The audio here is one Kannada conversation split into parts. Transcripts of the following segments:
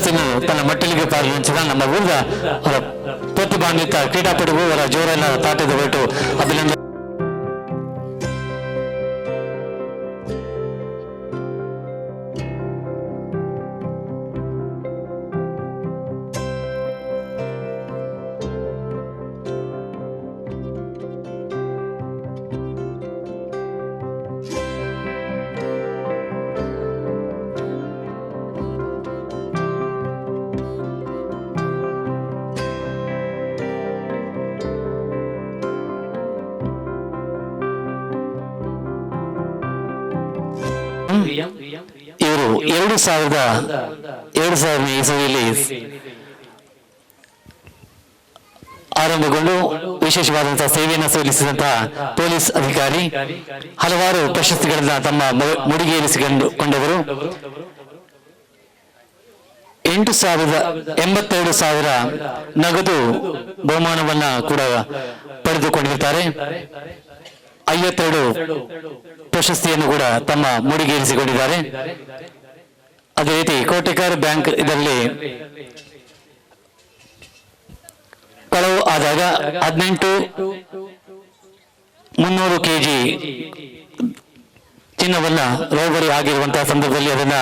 ಪ್ರಶಸ್ತಿಯನ್ನು ತನ್ನ ಮಟ್ಟಲಿಗೆ ಪಾಲಿಸಿದ ನಮ್ಮ ಅವರ ಪ್ರತಿಭಾನ್ವಿತ ಕ್ರೀಡಾಪಟುವು ಅವರ ಜೋರೆಲ್ಲ ತಾಟದ ಬಿಟ್ಟು ಅಭಿನಂದನೆ ಇವರು ಎರಡು ಸಾವಿರದ ಎರಡು ಸಾವಿರದ ಇಸವಿಯಲ್ಲಿ ಆರಂಭಗೊಂಡು ವಿಶೇಷವಾದಂತಹ ಸೇವೆಯನ್ನು ಸಲ್ಲಿಸಿದಂತಹ ಪೊಲೀಸ್ ಅಧಿಕಾರಿ, ಹಲವಾರು ಪ್ರಶಸ್ತಿಗಳನ್ನ ತಮ್ಮ ಮು- ಮುಡಿಗೇರಿಸಿಕೊಂಡು ಕೊಂಡವರು. ಎಂಟು ಸಾವಿರದ ಎಂಬತ್ತೆರಡು ಸಾವಿರ ನಗದು ಬಹುಮಾನವನ್ನ ಕೂಡ ಪಡೆದುಕೊಂಡಿರ್ತಾರೆ. ಐವತ್ತೆರಡು ಪ್ರಶಸ್ತಿಯನ್ನು ಕೂಡ ತಮ್ಮ ಮುಡಿಗೇರಿಸಿಕೊಂಡಿದ್ದಾರೆ. ಅದೇ ರೀತಿ ಕೋಟೆಕಾರ್ ಬ್ಯಾಂಕ್ ಇದರಲ್ಲಿ ಕಳವು ಆದಾಗ ಹದಿನೆಂಟು ಮುನ್ನೂರು ಕೆಜಿ ಚಿನ್ನವನ್ನ ರೋಗರಿ ಆಗಿರುವಂತಹ ಸಂದರ್ಭದಲ್ಲಿ ಅದನ್ನ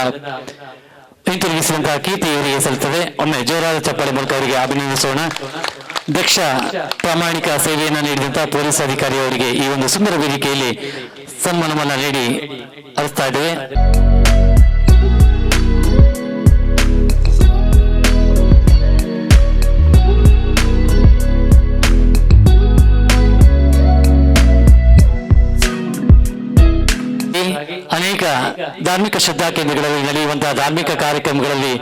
ಹಿಂತಿರುಗಿಸಿದಂತಹ ಕೀರ್ತಿ ಇವರಿಗೆ ಸಲ್ಲುತ್ತದೆ. ಒಮ್ಮೆ ಜೋರಾದ ಚಪ್ಪಾಳೆ ಮೂಲಕ ಅವರಿಗೆ ಅಭಿನಂದಿಸೋಣ. ದಕ್ಷ ಪ್ರಾಮಾಣಿಕ ಸೇವೆಯನ್ನು ನೀಡಿದಂತಹ ಪೊಲೀಸ್ ಅಧಿಕಾರಿ ಅವರಿಗೆ ಈ ಒಂದು ಸುಂದರ ವೇದಿಕೆಯಲ್ಲಿ ಸನ್ಮಾನವನ್ನ ನೀಡಿ ಅರಿಸ್ತಾ ಇದ್ದೇವೆ. ಅನೇಕ ಧಾರ್ಮಿಕ ಶ್ರದ್ಧಾ ಕೇಂದ್ರಗಳಲ್ಲಿ ನಡೆಯುವಂತಹ ಧಾರ್ಮಿಕ ಕಾರ್ಯಕ್ರಮಗಳಲ್ಲಿ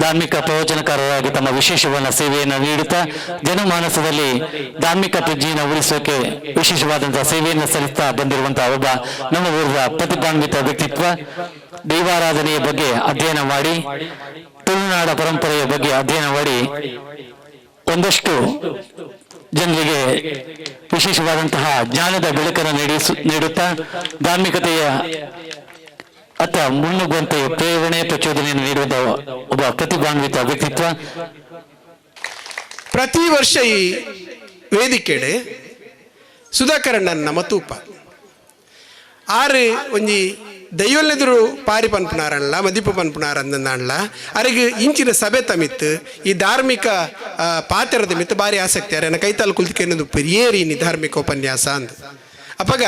ಧಾರ್ಮಿಕ ಪ್ರವಚನಕಾರರಾಗಿ ತಮ್ಮ ವಿಶೇಷವಾದ ಸೇವೆಯನ್ನು ನೀಡುತ್ತಾ ಜನಮಾನಸದಲ್ಲಿ ಧಾರ್ಮಿಕ ಪ್ರಜ್ಞೆಯನ್ನು ಉಳಿಸೋಕೆ ವಿಶೇಷವಾದಂತಹ ಸೇವೆಯನ್ನು ಸಲ್ಲಿಸ್ತಾ ಬಂದಿರುವಂತಹ ಒಬ್ಬ ನಮ್ಮ ಊರಿನ ಪ್ರತಿಭಾನ್ವಿತ ವ್ಯಕ್ತಿತ್ವ ದೈವಾರಾಧನೆಯ ಬಗ್ಗೆ ಅಧ್ಯಯನ ಮಾಡಿ, ತುಳುನಾಡ ಪರಂಪರೆಯ ಬಗ್ಗೆ ಅಧ್ಯಯನ ಮಾಡಿ, ಒಂದಷ್ಟು ಜನರಿಗೆ ವಿಶೇಷವಾದಂತಹ ಜ್ಞಾನದ ಬೆಳಕನ್ನು ನೀಡುತ್ತಾ ಧಾರ್ಮಿಕತೆಯ ಅತ್ತ ಮುನ್ನುಗ್ಗುವಂತೆ ಪ್ರೇರಣೆ ಪ್ರಚೋದನೆಯನ್ನು ನೀಡುವಂತಹ ಒಬ್ಬ ಪ್ರತಿಭಾನ್ವಿತ ವ್ಯಕ್ತಿತ್ವ. ಪ್ರತಿ ವರ್ಷ ಈ ವೇದಿಕೆಡೆ ಸುಧಾಕರಣ್ಣನ ಮತೂಪ ಆರು ಒಂಜಿ ದೈವಲ್ಲೆದುರು ಪಾರಿ ಪನ್ಪುನಾರಲ್ಲ ಮದಿಪು ಪನ್ಪುನಾರ ಅಂದಂದಾಣ್ಲ ಅರಿಗೆ ಇಂಚಿನ ಸಭೆ ತಮಿತ್ತು, ಈ ಧಾರ್ಮಿಕ ಪಾತ್ರದ ಮಿತ್ತು ಭಾರಿ ಆಸಕ್ತಿ ಅರೆ ಕೈತಾಲ್ ಪೆರಿಯೇರಿ ನೀ ಧಾರ್ಮಿಕ ಉಪನ್ಯಾಸ ಅಂದ್. ಅಪ್ಪಗ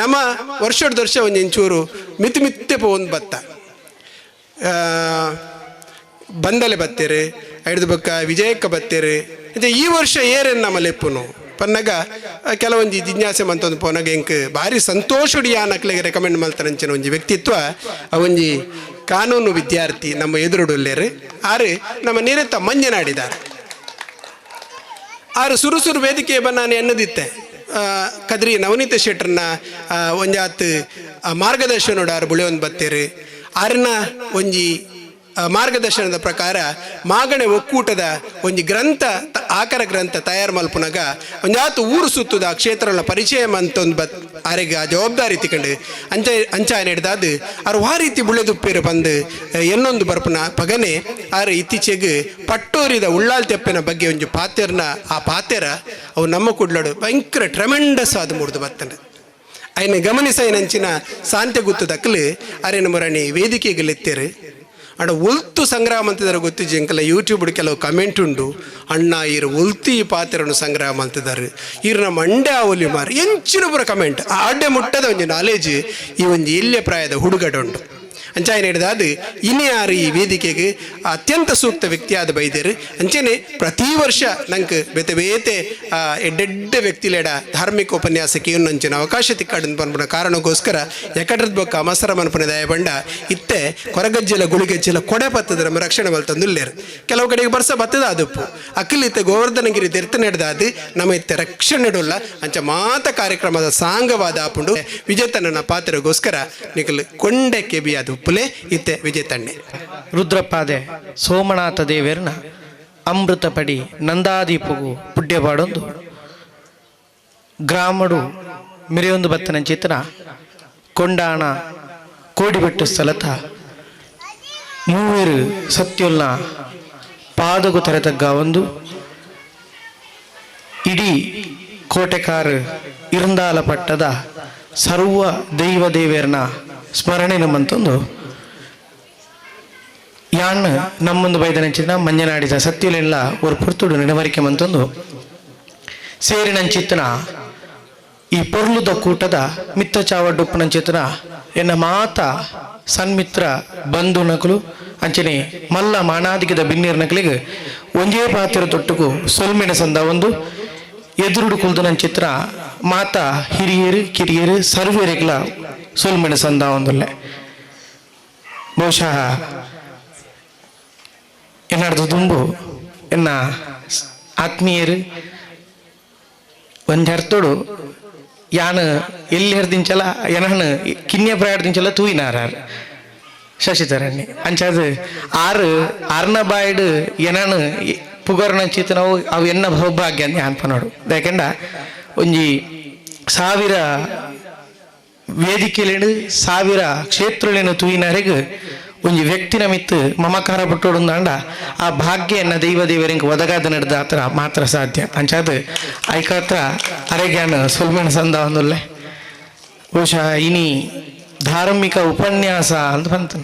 ನಮ್ಮ ವರ್ಷದ ವರ್ಷ ಒಂದು ಇಂಚೂರು ಮಿತ್ ಮಿತ್ತೆ ಒಂದು ಬತ್ತ. ಬಂದಲೆ ಬತ್ತೇರೆ ಐದು ಬಕ್ಕ ವಿಜಯಕ್ಕ ಬತ್ತೇರೆ. ಮತ್ತೆ ಈ ವರ್ಷ ಏರೇನು ನಮ್ಮ ಲೆಪ್ಪುನು? ಪನ್ನಗ ಕೆಲವೊಂದು ಜಿಜ್ಞಾಸೆ ಮಂತೊಂದು ಪೋನಾಗ ಎಂಕ್ ಭಾರಿ ಸಂತೋಷಡಿ ಆ ನಕ್ಲಿಗೆ ರೆಕಮೆಂಡ್ ಮಾಡ್ತಾರಂಚಿನ ಒಂಜಿ ವ್ಯಕ್ತಿತ್ವ, ಅವಂಜಿ ಕಾನೂನು ವಿದ್ಯಾರ್ಥಿ ನಮ್ಮ ಎದುರುಡುಲ್ಲೇರು. ಆರು ನಮ್ಮ ನಿರತ ಮಂಜನಾಡಿದ್ದಾರೆ ಆರು ಸುರು ಸುರು ವೇದಿಕೆ ಬನ್ನ ಅನ್ನದಿತ್ತೆ ಕದ್ರಿ ನವನೀತ ಶೆಟ್ರನ್ನ ಒಂಜಾತ್ ಮಾರ್ಗದರ್ಶನ ಬುಳೆ ಒಂದು ಬತ್ತೇರು. ಅರ್ನ ಒಂಜಿ ಮಾರ್ಗದರ್ಶನದ ಪ್ರಕಾರ ಮಾಗಣೆ ಒಕ್ಕೂಟದ ಒಂದು ಗ್ರಂಥ ಆಕರ ಗ್ರಂಥ ತಯಾರು ಮಲ್ಪುನಾಗ ಆತು ಊರು ಸುತ್ತದ ಕ್ಷೇತ್ರಗಳ ಪರಿಚಯ ಒಂದು ಬತ್ ಆರೆಗೆ ಆ ಜವಾಬ್ದಾರಿ ತಿಕೊಂಡು ಅಂಚ ಅಂಚಾ ನಡೆದಾದ ಅವ್ರು ಆ ರೀತಿ ಬುಳೆದುಪ್ಪೇರು ಬಂದು ಎನ್ನೊಂದು ಬರ್ಪನ ಪಗನೆ ಆರು ಇತ್ತೀಚೆಗೆ ಪಟ್ಟೋರಿದ ಉಳ್ಳಾಲ್ ತೆಪ್ಪಿನ ಬಗ್ಗೆ ಒಂದು ಪಾತ್ಯರ್ನ, ಆ ಪಾತ್ಯರ ಅವು ನಮ್ಮ ಕುಡ್ಲಾಡು ಭಯಂಕರ ಟ್ರಮೆಂಡಸ್ ಆದ ಮೂಡ್ದು ಬರ್ತಾನೆ ಆಯ್ನ ಗಮನಿಸ ನಂಚಿನ ಸಾಂತ್ಯ ಗುತ್ತು ದಕ್ಕಲು ಅರೆ ನಮ್ಮರಣಿ ವೇದಿಕೆಗೆ ಲೆತ್ತೇರು ಅಡ ಉಲ್ತು ಸಂಗ್ರಹ ಅಂತಿದ್ದಾರೆ ಗೊತ್ತಿಜ್ಜಿ ಅಂಕಲ್ಲ ಯೂಟ್ಯೂಬ್ ಕೆಲವು ಕಮೆಂಟ್ ಉಂಡು ಅಣ್ಣ, ಇರು ಉಲ್ತಿ ಈ ಪಾತ್ರವನ್ನು ಸಂಗ್ರಾಮ ಅಂತಿದ್ದಾರೆ. ನಮ್ಮ ಅಂಡೆ ಅವಲಿ ಮಾರು. ಎಂಚಿನ ಕಮೆಂಟ್ ಅಡ್ಡೆ ಮುಟ್ಟದ ಒಂದು ನಾಲೇಜ್ ಈ ಒಂದು ಇಲ್ಲೇ ಪ್ರಾಯದ ಹುಡುಗಡ ಉಂಟು ಅಂಚಾಯನ ಹಿಡಿದಾದ ಇನ್ಯಾರು ಯಾರು ಈ ವೇದಿಕೆಗೆ ಅತ್ಯಂತ ಸೂಕ್ತ ವ್ಯಕ್ತಿಯಾದ ಬೈದೇರು ಅಂಚೆನೆ ಪ್ರತಿ ವರ್ಷ ನಂಗೆ ಬೇತೆ ಬೇತೆ ಎಡ್ಡೆಡ್ಡ ವ್ಯಕ್ತಿಲೇಡ ಧಾರ್ಮಿಕ ಉಪನ್ಯಾಸಕ್ಕೆ ಇನ್ನು ಅಂಚಿನ ಅವಕಾಶ ತಿಕ್ಕಾಡನ್ ಪನ್ಪುನ ಕಾರಣಕ್ಕೋಸ್ಕರ ಎಕಡ್ರದ್ ಬೊಕ್ಕ ಅಮಸರ ಮನ್ಪುನ ದಯ ಬಂಡ ಇತ್ತೆ ಕೊರಗಜ್ಜಲ ಗುಳಿಗಜ್ಜಲ ಕೊಡೆ ಪತ್ತದ ನಮ್ಮ ರಕ್ಷಣೆ ಮಲ್ತಂದುಲ್ಲೇರು ಕೆಲವು ಕಡೆಗೆ ಬರ್ಸ ಬತ್ತದ ಅದಪ್ಪು. ಇತ್ತೆ ಗೋವರ್ಧನಗಿರಿ ತೆರ್ತ ನಡೆದಾದ ನಮ್ಮ ಇತ್ತೆ ರಕ್ಷಣೆ ಇಡೋಲ್ಲ ಅಂಚ ಮಾತ ಕಾರ್ಯಕ್ರಮದ ಸಾಂಗವಾದ ಆಪುಂಡು ವಿಜೇತನ ಪಾತ್ರಗೋಸ್ಕರ ಕೊಂಡೆ ಕೆಬಿ ಬಿಯಾದ ಉಪ್ಪುಲೆ ಇತ್ತೆ ವಿಜೇತಣ್ಣೆ ರುದ್ರಪಾದೆ ಸೋಮನಾಥ ದೇವೇರ್ನ ಅಮೃತ ಪಡಿ ನಂದಾದೀಪಗು ಪುಡ್ಯಪಾಡೊಂದು ಗ್ರಾಮಡು ಮಿರಿಯೊಂದು ಬತ್ತನ ಚಿತ್ರ ಕೊಂಡಾಣ ಕೋಡಿಬೆಟ್ಟು ಸ್ಥಳತ. ಮೂವರು ಸತ್ಯುಲ್ನ ಪಾದಗು ತೆರೆತಗ್ಗ ಒಂದು. ಇಡೀ ಕೋಟೆಕಾರ ಇರಂದಾಲ ಪಟ್ಟದ ಸರ್ವ ದೈವ ದೇವೇರ್ನ ಸ್ಮರಣೆ ನಮ್ಮಂತಂದು. ಯಾಣ್ಣ ನಮ್ಮೊಂದು ಬೈದನಂಚಿನ ಮಂಜನಾಡಿದ ಸತ್ಯಲೆಲ್ಲ ಅವ್ರ ಪುರ್ತುಡು ನೆನವರಿಕೆ ಮಂತೊಂದು. ಸೇರಿನಂಚಿತ್ತನ ಈ ಪೊರ್ಲುದ ಕೂಟದ ಮಿತ್ತ ಚಿತ್ರ ಎನ್ನ ಮಾತ ಸನ್ಮಿತ್ರ ಬಂಧು ನಕಲು, ಅಂಚನೆ ಮಲ್ಲ ಮಾನಾದಿಗದ ಬಿನ್ನೀರ್ ನಕಲಿಗೆ ಒಂಜೇ ಪಾತ್ರ ತೊಟ್ಟುಕು ಸೊಲ್ಮೆನ ಸಂದ ಒಂದು, ಎದುರುಡು ಕುಲ್ದನಂಚಿತ್ರ ಮಾತ ಹಿರಿಯರು, ಕಿರಿಯರು ಸರ್ವೇರಿಗಳ ಸೊಲ್ಮೆನ ಸಂದ ಒಂದೊಲ್ಲೆ ಬಹುಶಃ ಏನಾಡ್ದು ದುಂಬು, ಎನ್ನ ಆತ್ಮೀಯರು, ಒಂದು ಹೆರ್ತೋಡು, ಯಾನ್ ಎಲ್ಲಿ ಹರ್ದಿಂಚಲ್ಲ ಏನಹಣ್ಣು ಕಿನ್ಯ ಪ್ರಯಾಡ್ದಿಂಚಲ್ಲ ತೂಯಿನಾರ ಶಶಿಧರಣ್ಣಿ ಅಂಚಾದ ಆರು, ಆರ್ನ ಬಾಯ್ಡ್ ಎನನ್ ಪುಗರ್ನ ಚಿತ್ ನಾವು ಅವು ಎನ್ನ ಸೌಭಾಗ್ಯ ಅಂತ ಅನ್ಪನೋಡು ಯಾಕೆಂಡ, ಒಂಜಿ ಸಾವಿರ ವೇದಿಕೆಲೇನು ಸಾವಿರ ಕ್ಷೇತ್ರಗಳೇನು ತೂಯಿನರೆಗೆ ಒಂಜಿ ವ್ಯಕ್ತಿನ ಮಿತ್ತು ಮಮಕಾರ ಪಟ್ಟೋಡುಂದಾಂಡ ಆ ಭಾಗ್ಯ ದೈವ ದೇವರಿಂಗ್ ಒದಗಾದ ನಡೆದ ಹತ್ರ ಮಾತ್ರ ಸಾಧ್ಯ. ಅಂಚಾದ ಐಕತ್ರ ಅರೆಗ್ಯಾನ ಸುಲ್ಮೆಣ ಸಂದ ಒಂದುಲ್ಲೆ ಬಹುಶಃ ಇನಿ ಧಾರ್ಮಿಕ ಉಪನ್ಯಾಸ ಅಂತ ಬಂತು.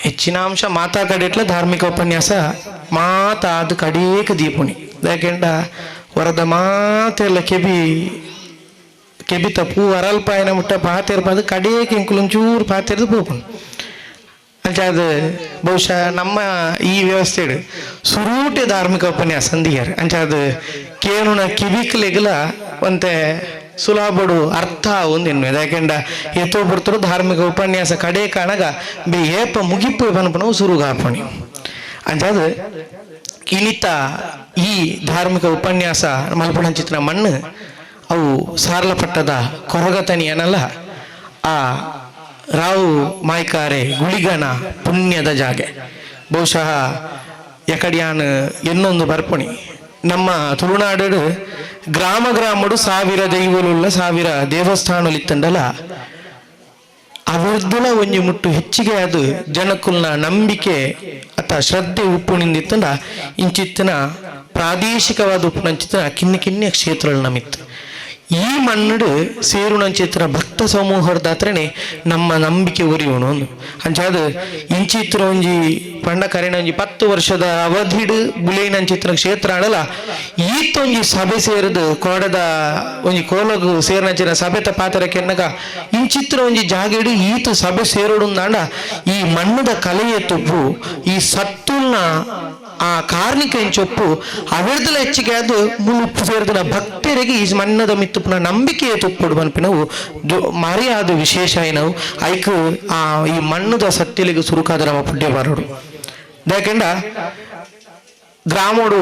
ಹೆಚ್ಚಿನ ಅಂಶ ಮಾತಾ ಧಾರ್ಮಿಕ ಉಪನ್ಯಾಸ, ಮಾತಾದ ಕಡೇಕ ದೀಪುಣಿ. ಯಾಕೆಂಡ ವರದ ಮಾತೆಲ್ಲ ಕೆಬಿ ಕೆಬಿತ ಪೂ ಅರಲ್ಪಾಯನ ಮುಟ್ಟ ಪಾತಿರ್ಬಾದು ಕಡೇಕ ಇಂಕುಲೊಂಚೂರು ಪಾತಿರ್ದು ಪೋಪುನು ಅಂಚೆ ಅದು ಬಹುಶಃ ನಮ್ಮ ಈ ವ್ಯವಸ್ಥೆ ಸುರೂಟೆ ಧಾರ್ಮಿಕ ಉಪನ್ಯಾಸ ಅಂದಿಯಾರು ಅಂಚೆ ಅದು ಕೇನುನ ಕಿವಿಕ್ಲೆಗಲ ಒಂತೆ ಸುಲಭಡು ಅರ್ಥ ಒಂದಿನ್ನು ಯಾಕೆಂಡ ಎತ್ತೋ ಬರ್ತರು ಧಾರ್ಮಿಕ ಉಪನ್ಯಾಸ ಕಡೆ ಕಾಣಗ ಬಿ ಏಪ ಮುಗಿಪು ಪನಪನವು ಸುರುಗಾಪಣಿ. ಅಂಚೆ ಅದು ಇನಿತ ಈ ಧಾರ್ಮಿಕ ಉಪನ್ಯಾಸ ಮಲ್ಪಣಂಚಿತ್ತಿನ ಮಣ್ಣು ಅವು ಸಾರ್ಲಪಟ್ಟದ ಕೊರಗತನಿಯನಲ್ಲ. ಆ ರಾವು ಮಾಯ್ಕಾರೆ ಗುಳಿಗನ ಪುಣ್ಯದ ಜಾಗೆ. ಬಹುಶಃ ಎಕಡಿಯಾನ್ ಎನ್ನೊಂದು ಬರ್ಪಣಿ. ನಮ್ಮ ತುಳುನಾಡು ಗ್ರಾಮ ಗ್ರಾಮಡು ಸಾವಿರ ದೈವಲುಳ್ಳ ಸಾವಿರ ದೇವಸ್ಥಾನಲಿತ್ತಂಡಲ. ಅವರ್ದುಲ ಒಂಜಿ ಮುಟ್ಟು ಹೆಚ್ಚಿಗೆ ಅದು ಜನಕ್ಕುಲ್ನ ನಂಬಿಕೆ ಅಥ ಶ್ರದ್ಧೆ ಉಪ್ಪು ನಿಂದಿತ್ತಂಡ ಇಂಚಿತ್ತಿನ ಪ್ರಾದೇಶಿಕವಾದ ಉಪ್ಪು ನಂಚಿತ್ತಿನ ಕಿನ್ನಿ ಕಿನ್ನೆ ಕ್ಷೇತ್ರಗಳು ನಮಿತ್ತು. ಈ ಮಣ್ಣಡ್ ಸೇರುಣ ಚಿತ್ರ ಭಕ್ತ ಸಮೂಹದ ಹತ್ರನೇ ನಮ್ಮ ನಂಬಿಕೆ ಉರಿಯೋಣ ಅಂಚಾದ ಇಂಚಿತ್ರ ಒಂಜಿ ಪಂಡ ಒಂಜಿ ಪತ್ತು ವರ್ಷದ ಅವಧಿಡು ಬುಲೇನಂಚಿತ್ರ ಕ್ಷೇತ್ರ ಆಡಲ. ಈತೊಂಜಿ ಸಭೆ ಸೇರಿದು ಕೋಡದ ಒಂಜಿ ಕೋಲಗು ಸೇರಿನಂಚಿನ ಸಭೆತ ಪಾತ್ರ ಕೆನ್ನಗ ಇಂಚಿತ್ರ ಒಂಜಿ ಜಾಗೆಡು ಈತ ಸಭೆ ಸೇರೋಡು ಈ ಮಣ್ಣದ ಕಲೆಯ ತುಪ್ಪು ಈ ಸತ್ತುಲ್ನ ಆ ಕಾರ್ಮಿಕ ಎಂಚೊಪ್ಪು ಅವಿರ್ದಲ ಹೆಚ್ಚಿಗೆ ಮುಳುಪ್ಪು ಸೇರಿದ ಭಕ್ತರಿಗೆ ಈ ಮನ್ನದ ಮಿತ್ತುಪ್ಪನ ನಂಬಿಕೆಯ ತುಪ್ಪುಡು ಮನಪಿನವು ಮರ್ಯಾದ ವಿಶೇಷ ಏನವು ಐಕು ಆ ಈ ಮಣ್ಣದ ಸತ್ಯಲಿಗೆ ಸುರುಕಾದ ನಮ್ಮ ಪುಣ್ಯವಾರರು ಯಾಕೆಂಡ ಗ್ರಾಮೋಡು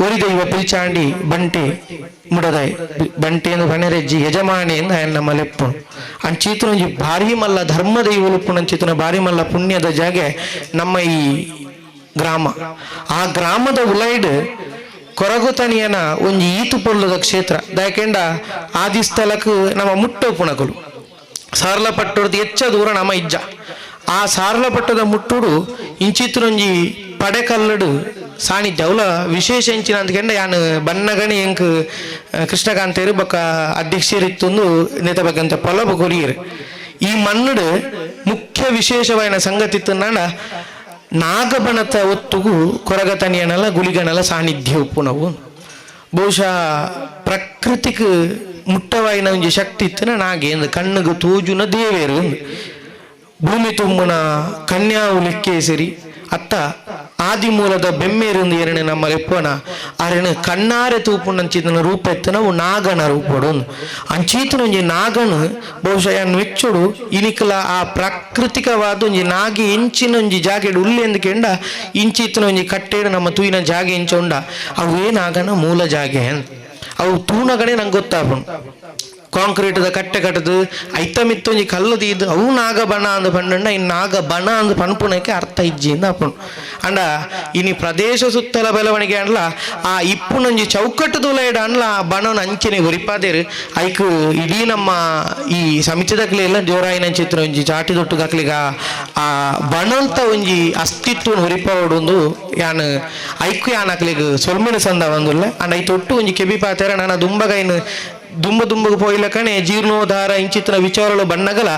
ಒರಿದೈವ ಪಿಲ್ಚಾಂಡಿ ಬಂಟೆ ಮುಡದಾಯ್ ಬಂಟೆಯನ್ನು ಬಣರೆಜ್ಜಿ ಯಜಮಾನಿ ಎಂದು ಆಯನ ನಮ್ಮ ಅನ್ ಅಂಚೀತನ ಭಾರಿ ಮಲ್ಲ ಧರ್ಮದ ಇವಲು ಚಿತ್ರನ ಭಾರಿ ಮಲ್ಲ ಪುಣ್ಯದ ಜಾಗೆ ನಮ್ಮ ಈ ಗ್ರಾಮ. ಆ ಗ್ರಾಮದ ಉಲೈಡ್ ಕೊರಗುತನಿಯನ ಒಂಜಿ ಈತು ಪೊಲ್ಲದ ಕ್ಷೇತ್ರ. ದಯಕೆಂಡ ಆದಿ ಸ್ಥಳಕ್ಕೆ ನಮ್ಮ ಮುಟ್ಟೋಪುಣಕಲು. ಸಾರ್ಲಪಟ್ಟುರ್ದು ಹೆಚ್ಚ ದೂರ ನಮ್ಮ ಇಜ್ಜ. ಆ ಸಾರ್ಲಪಟ್ಟದ ಮುಟ್ಟುಡು ಇಂಚಿತ್ರೊಂಜಿ ಪಡೆಕಲ್ಲಡು ಸಾಣಿ ಅವಲ ವಿಶೇಷ ಇಂಚಿನ ಅಂದ್ಕೆಂಡ ಯಾನು ಬನ್ನಗಣಿ ಎಂಕ್ ಕೃಷ್ಣಕಾಂತೇರು ಬೊಕ್ಕ ಅಧ್ಯಕ್ಷರಿತ್ತೊಂದು ನೆತ ಬಗ್ಗಂತ ಪೊಲಬ ಕೊರಿಯರು. ಈ ಮಣ್ಣುಡು ಮುಖ್ಯ ವಿಶೇಷವಾದ ಸಂಗತಿ ಇತ್ತಂಡ ನಾಗಬಣತ ಒತ್ತುಗೂ ಕೊರಗತನಿಯನಲ್ಲ ಗುಳಿಗನಲ್ಲ ಸಾನ್ನಿಧ್ಯ ಉಪ್ಪು ನಾವು ಬಹುಶಃ ಪ್ರಕೃತಿಗೆ ಮುಟ್ಟವಾಯಿನ ಒಂಜಿ ಶಕ್ತಿ ಇತ್ತಿನ, ನಾಗೆ ಕಣ್ಣಿಗೆ ತೋಜುನ ದೇವೇರು. ಭೂಮಿ ತುಂಬುನ ಕನ್ಯಾವು ಲೆಕ್ಕೇಸರಿ, ಅತ್ತ ಆದಿಮೂಲದ ಬೆಮ್ಮೇರಿಂದ ಎರನೆ ನಮ್ಮ ಲೆಪ್ಪನ ಅರಣ್ಯ ಕಣ್ಣಾರೆ ತೂಪುನಂಚಿತನ ರೂಪ ಎತ್ತನವು ನಾಗನ ರೂಪಡು. ಅಂಚೀತನ ಒಂಜಿ ನಾಗನು, ಬಹುಶಃ ಮೆಚ್ಚುಡು ಇನಿಕಲ ಆ ಪ್ರಾಕೃತಿಕವಾದ ಒಂಜಿ ನಾಗಿ ಇಂಚಿನ ಒಂಜಿ ಜಾಗೆಡು ಉಲ್ಲೆಂದು ಕೆಂಡ ಇಂಚಿತ್ತನ ಒಂಜಿ ಕಟ್ಟೆಡು ನಮ್ಮ ತೂಯಿನ ಜಾಗೆ ಇಂಚೊಂಡ. ಅವೇ ನಾಗನ ಮೂಲ ಜಾಗೆ? ಅವು ತೂಣಗಣೆ ನಂಗೆ ಗೊತ್ತಾಪುಂಡು. ಕಾಂಕ್ರೀಟ್ದ ಕಟ್ಟೆ ಕಟ್ಟದು ಐತ ಮಿತ್ತೊಂಜಿ ಕಲ್ಲು ದೀದು, ಅವು ನಾಗ ಬಣ ಅಂದ್ ಪಂಡ ಇನ್ ನಾಗ ಬಣ ಅಂದ್ ಪನ್ಪುನಕ್ಕೆ ಅರ್ಥ ಇಜ್ಜಿ ಅಂದ ಅಪ್ಪುಂಡು ಅಂಡ, ಇನಿ ಪ್ರದೇಶ ಸುತ್ತಲ ಬೆಳವಣಿಗೆ ಅಂಡ್ಲ ಆ ಇಪ್ಪುನೊಂಜಿ ಚೌಕಟ್ಟು ಅಂಡ್ಲ ಆ ಬಣನ ಅಂಚನೆ ಗುರಿಪಾದೇರು ಐಕ್ ಇಡೀ ನಮ್ಮ ಈ ಸಮಿತಿದಕ್ಲೆ ಎಲ್ಲ ಜೋರಾಯಿನ ಚಿತ್ರ ಒಂಜಿ ಚಾಟಿ ದೊಟ್ಟು ಗಕ್ಲಿಗ ಆ ಬಣಂತ ಒಂಜಿ ಅಸ್ತಿತ್ವ ಹೊರಿಪಾವೊಂದು ಯಾನ್, ಐಕು ಯಾನ್ ಸೊಲ್ಮಿನ ಸಂದ ಒಂದುಲ್ಲ. ಅಂಡ್ ಐ ತೊಟ್ಟು ಒಂಜಿ ಕೆಬಿ ಪಾತೇರ ನಾನು ದುಂಬಗೈನ್ ದುಂಬ దుమ్ముకు ಪೋಯಿಲ ಕಣೆ, ಜೀರ್ಣೋದ್ಧಾರ, ಇಂಚಿತ್ರ ವಿಚಾರಗಳು ಬಣ್ಣಗಲ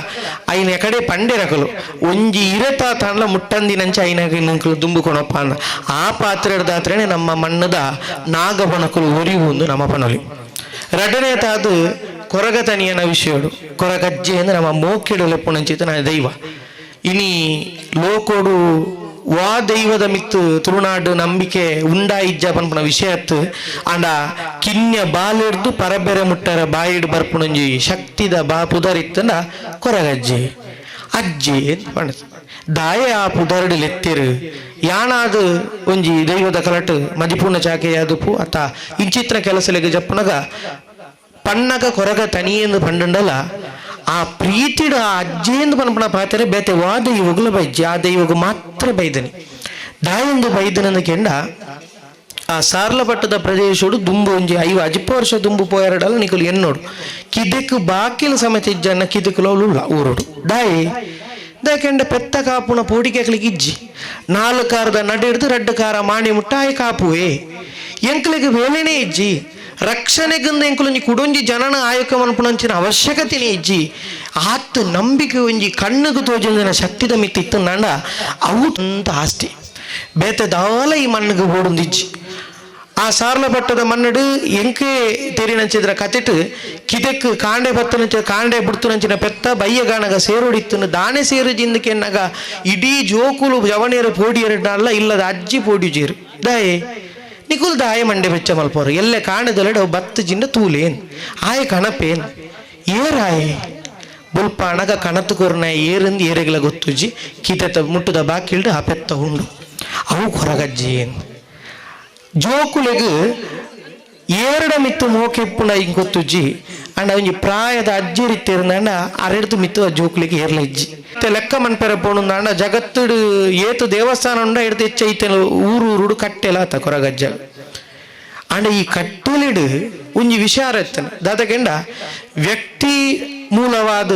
ఎక్కడే పండే రకలు ಒಂಜಿ ಇರತ ತಾಂಡ್ಲ ಮುಟ್ಟಂದಿನಂಚ ಐನಗೆ ನಂಕಲು ದುಂಬು ಕೊಣಪ್ಪ ಅಂದ. ಆ ಪಾತ್ರೆ ದಾತ್ರೆನೆ ನಮ್ಮ ಮಣ್ಣದ ನಾಗಬಣಕಲು ಒರಿವು ನಮ್ಮ ಪನಲಿ. ರಡನೆ ತಾದು ಕೊರಗತನಿಯನ ವಿಷಯಡು ಕೊರಗಜ್ಜೆ ಅಂದ್ರೆ ನಮ್ಮ ಮೋಕೆಡು ಲೆಪ್ಪುಣಂಚಿತ ದೈವ. ಇನಿ ಲೋಕೋಡು ವಾ ದೈವದ ಮಿತ್ತು ತುಳುನಾಡು ನಂಬಿಕೆ ಉಂಡಾಯಿಜ್ಜ ಪನ್ಪುನ ವಿಷಯತ್ತು ಅಂಡ ಕಿನ್ಯ ಬಾಲೆಡ್ದು ಪರಬೆರೆ ಮುಟ್ಟರ ಬಾಯಿಡ್ ಬರ್ಪುಣಂಜಿ ಶಕ್ತಿದ ಬಾ ಪುದರಿತ್ತಂಡ ಕೊರಗಜ್ಜಿ. ಅಜ್ಜಿ ಅಂತ ದಾಯ ಆ ಪುದರಡು ಲೆತ್ತಿರು. ಯಾಣಾದು ಒಂಜಿ ದೈವದ ಕಲಟ್ ಮದಿಪೂರ್ಣ ಚಾಕೆಯಾದುಪು ಅತ ಇಂಚಿತ್ರ ಕೆಲಸಲೆಗೆ ಜಪ್ಪನಗ ಪಣ್ಣಗ ಕೊರಗ ತನಿಯೆಂದು ಪಂಡುಂಡಲ ಆ ಪ್ರೀತಿಡ ಆ ಅಜ್ಜೆಂದು ಪನ್ಪಣ ಪಾತ್ರೆ ಬೇತೆ ವಾ ದೈವಗುಲ ಬೈಜ್ಜಿ ಆ ದೈವಗ ಮಾತ್ರ ಬೈದನಿ. ದಾಯೊಂದು ಬೈದನಂದು ಕೆಂಡ ಆ ಸಾರ್ಲಪಟ್ಟದ ಪ್ರದೇಶಡು ದುಂಬು ಒಂಜಿ ಐವ ಅಜಿಪ್ಪ ವರ್ಷ ದುಂಬು ಪೋಯಾರಡಲ್ಲ ನಿಕುಲು ಎನ್ನೋಡು ಕಿದೆಕ್ ಬಾಕಿನ ಸಮೇತ ಇಜ್ಜನ್ನ ಉಲ್ಲ ಊರೋಡು. ದಾಯಿ ದಾಕೆಂಡ ಪೆತ್ತ ಕಾಪುನ ಪೋಡಿಕೆಕ್ಲಿಗೆ ಇಜ್ಜಿ. ನಾಲ್ಕಾರದ ಹಿಡಿದು ರಡ್ಡು ಕಾರ ಮಾಣಿ ಮುಟ್ಟ ಕಾಪುವೆ. ಎಂಕ್ಲಿಗೆ ವೇಳೆನೇ ಇಜ್ಜಿ. ರಕ್ಷಣೆಗಂದ ಎಂಕುಲೊಂಜಿ ಕುಡೊಂಜಿ ಜನನ ಆಯುಕ ಮನ್ಪುನಂಚಿನ ಅವಶ್ಯಕತೆನೇ ಇಜ್ಜಿ. ಆತ್ ನಂಬಿಕೆ ಒಂಜಿ ಕಣ್ಣುಗು ತೋಜೊಂದಿನ ಶಕ್ತಿದ ಮಿತ್ತು ಇತ್ತು ನಂಡ ಅವು ಆಸ್ತಿ. ಬೇತೆ ದಾಲ ಈ ಮಣ್ಣಿಗೆ ಓಡೊಂದಿಜ್ಜಿ ಆ ಸಾರ್ಲ ಪಟ್ಟದ ಮನ್ನಡು ಎಂಕೆ ತೆರಿನಂಚಿದ್ರ ಕತೆಟ್, ಕಿದೆಕ್ ಕಾಂಡೆ ಬತ್ತನಂಚ ಕಾಂಡೆ ಬುಡ್ತುನಂಚಿನ ಪೆತ್ತ ಬಯ್ಯಗಾನಗ ಸೇರೋಡಿತ್ತು ದಾನೆ ಸೇರು ಜಿಂದಕೆನ್ನಗ ಇಡೀ ಜೋಕುಲು ಜವನೇರು ಪೋಡಿಯರಲ್ಲ ಇಲ್ಲದ ಅಜ್ಜಿ ಪೋಡಿಜೀರು ದಾಯೆ. ದಾಯ ಮಂಡೆ ಮಲ್ಪೋರು. ಎಲ್ಲೆ ಕಾಣದೊಲೆಡ ಬತ್ತು ಜಿಂಡ ತೂಲೇನ್. ಆಯ ಕಣಪೇನ್. ಏರಾಯೆ. ಬುಲ್ಪ ಅಣಗ ಕಣತು ಕೊರ್ನ ಏರಿಂದ ಏರೆಗಳ ಗೊತ್ತುಜಿ ಕಿತೆತ ಮುಟ್ಟದ ಬಾಕಿಲ್ಡು ಆ ಪೆತ್ತ ಉಂಡು. ಅವು ಕೊರಗಜ್ಜಿ ಜೋಕುಲೆಗ್ ಏರಡ ಮಿತ್ತು ಮೋಕೆಪ್ಪುನ ಹಿಂಗ್ ಅಂಡ ಒಂಜಿ ಪ್ರಾಯದ ಅಜ್ಜಿ ರೀತಿ ಇರಂದಂಡ ಅರೆಡ್ದು ಮಿತ್ತು ಜೋಕುಲಿಗೆ ಏರ್ಲ ಇಜ್ಜಿ ಮತ್ತೆ ಲೆಕ್ಕ ಮನ್ಪೆರ ಅಂಡ ಜಗತ್ತುಡು ಏತು ದೇವಸ್ಥಾನ ಉಂಡ ಹಿಡ್ದು ಹೆಚ್ಚ ಊರು ಊರುಡು ಕಟ್ಟೆಲ ಆತ ಕೊರಗಜ್ಜ ಅಂಡ ಈ ಕಟ್ಟೆಲಿಡು ಒಂಜಿ ವಿಚಾರ ಎತ್ತನ ದಾದಕೆಂಡ ವ್ಯಕ್ತಿ ಮೂಲವಾದ